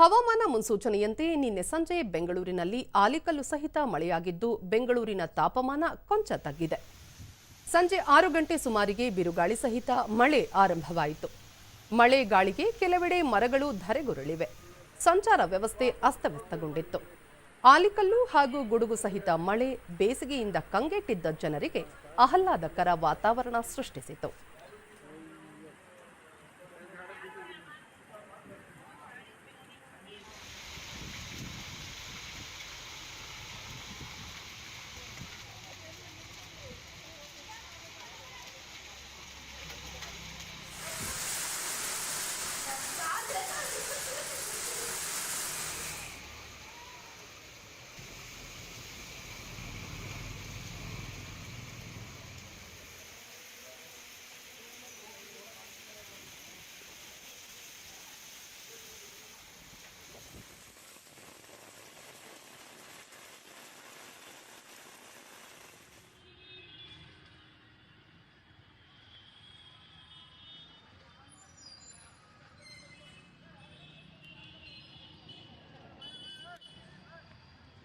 ಹವಾಮಾನ ಮುನ್ಸೂಚನೆಯಂತೆ ನಿನ್ನೆ ಸಂಜೆ ಬೆಂಗಳೂರಿನಲ್ಲಿ ಆಲಿಕಲ್ಲು ಸಹಿತ ಮಳೆಯಾಗಿದ್ದು ಬೆಂಗಳೂರಿನ ತಾಪಮಾನ ಕೊಂಚ ತಗ್ಗಿದೆ. ಸಂಜೆ ಆರು ಗಂಟೆ ಸುಮಾರಿಗೆ ಬಿರುಗಾಳಿ ಸಹಿತ ಮಳೆ ಆರಂಭವಾಯಿತು. ಮಳೆ ಗಾಳಿಗೆ ಕೆಲವೆಡೆ ಮರಗಳು ಧರೆಗುರುಳಿವೆ. ಸಂಚಾರ ವ್ಯವಸ್ಥೆ ಅಸ್ತವ್ಯಸ್ತಗೊಂಡಿತ್ತು. ಆಲಿಕಲ್ಲು ಹಾಗೂ ಗುಡುಗು ಸಹಿತ ಮಳೆ, ಬೇಸಿಗೆಯಿಂದ ಕಂಗೆಟ್ಟಿದ್ದ ಜನರಿಗೆ ಆಹ್ಲಾದಕರ ವಾತಾವರಣ ಸೃಷ್ಟಿಸಿತು.